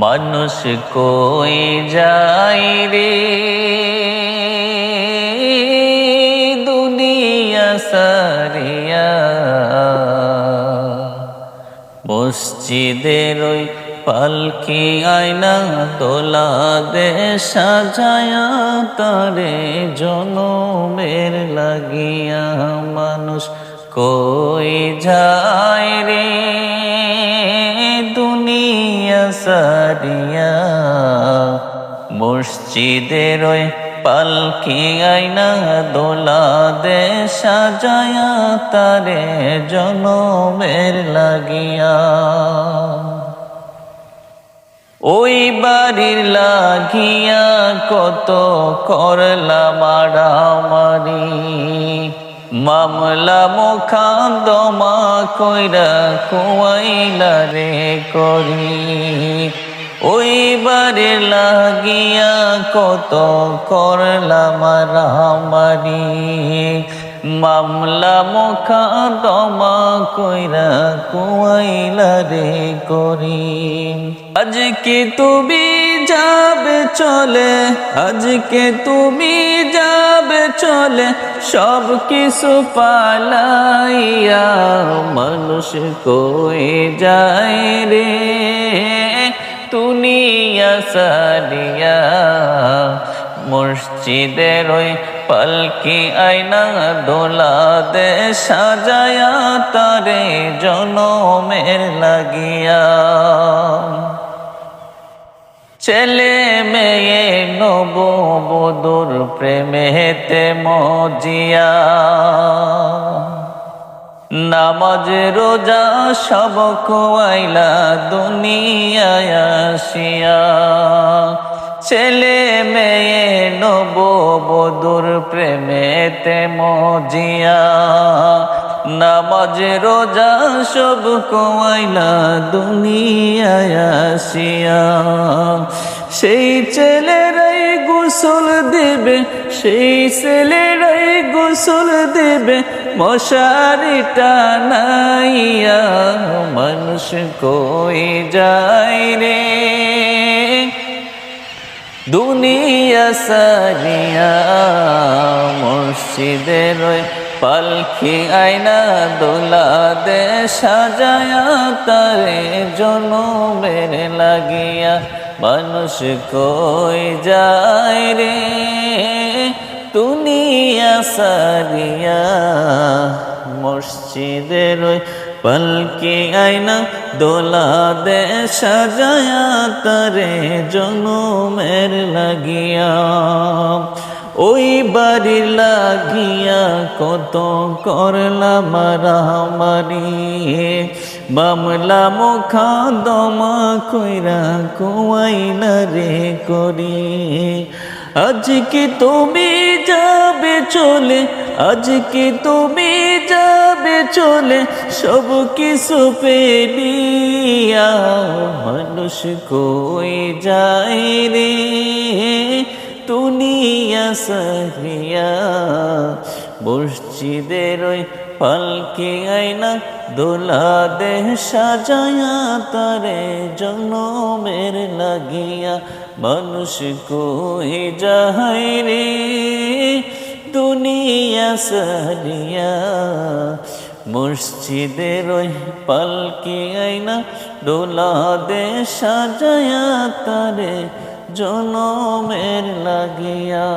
মানুষ কই যায় রে? দুনিয়া সারিয়া মসজিদের ওই পালকি আয়না তোলা দে সাজায়া তারে জনমের লাগিয়া মানুষ কই যায় রে? দুনিয়া সারিয়া মসজিদের ওই পালকি আইনা দোলা দে তারে জনমের লাগিয়া। ওই বাড়ির লাগিয়া কত করলা মারামারি মামলা মুখান্দমা কইরা কুয়াইলা রে করি। ওই বাড়ির লাগিয়া কত করলাম মারামারি মামলা মুখান্দমা কইরা কুয়াইলা রে করি। আজকে তুমি যাবে চলে, আজকে তুমি যাবে চলে সব কিছু পালাইয়া মানুষ কই যায় রে? সারিয়া মসজিদের ওই পালকি আয়না দোলা দে সাজায়া তারে জনমের লাগিয়া। ছেলে মেয়ে নব বধুর প্রেমেতে মজিয়া। নামাজ, রোজা সব কোয়াইলা দুনিয়ায় আসিয়া। ছেলে মেয়ে নব বধুর প্রেমেতে মজিয়া। নামাজ, রোজা সব কোয়াইলা দুনিয়ায় আসিয়া। সেই ছেলেরাই গোসল দেবে সেই ছেলেরাই গোসল দেবে। মশারি টানাইয়া মানুষ কই যায় রে? দুনিয়া সারিয়া মসজিদের পালকি আয়না দোলা দে সাজায়া তারে জনমের লাগিয়া মানুষ কই যায় রে? সারিয়া মসজিদের ওই পালকি আয়না দোলা দে সাজায়া তারে জনমের লাগিয়া। ওই বাড়ি লাগিয়া কত করলা মারামারি মামলা মুখা দমা কইরা কুয়াইলা রে করি। আজকে তুমি যাবে চলে, আজকে তুমি যাবে চলে, সব কিছু পেলিয়া মানুষ কই যায় রে? দুনিয়া সারিয়া মসজিদের ওই পালকি আইনা দোলা দেহ সাজায়া তারে জনমের লাগিয়া, মানুষ কই যাই রে? দুনিয়া সারিয়া মসজিদের ওই পালকি আইনা দোলা দে সাজায়া তারে জনমের লাগিয়া।